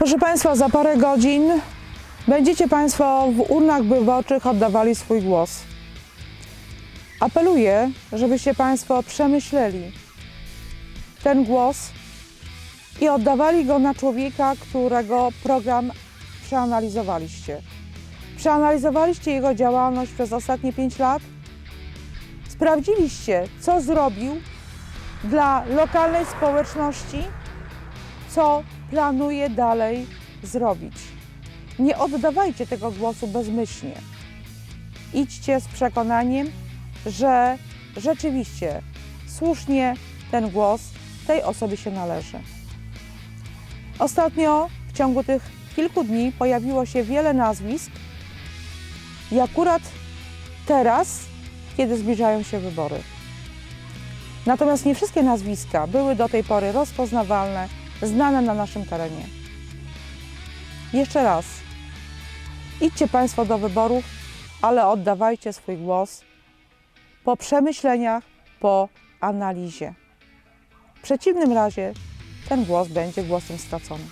Proszę Państwa, za parę godzin będziecie Państwo w urnach wyborczych oddawali swój głos. Apeluję, żebyście Państwo przemyśleli ten głos i oddawali go na człowieka, którego program przeanalizowaliście. Przeanalizowaliście jego działalność przez ostatnie 5 lat, sprawdziliście, co zrobił dla lokalnej społeczności, co planuje dalej zrobić. Nie oddawajcie tego głosu bezmyślnie. Idźcie z przekonaniem, że rzeczywiście słusznie ten głos tej osobie się należy. Ostatnio w ciągu tych kilku dni pojawiło się wiele nazwisk i akurat teraz, kiedy zbliżają się wybory. Natomiast nie wszystkie nazwiska były do tej pory rozpoznawalne, znane na naszym terenie. Jeszcze raz, idźcie Państwo do wyborów, ale oddawajcie swój głos po przemyśleniach, po analizie. W przeciwnym razie ten głos będzie głosem straconym.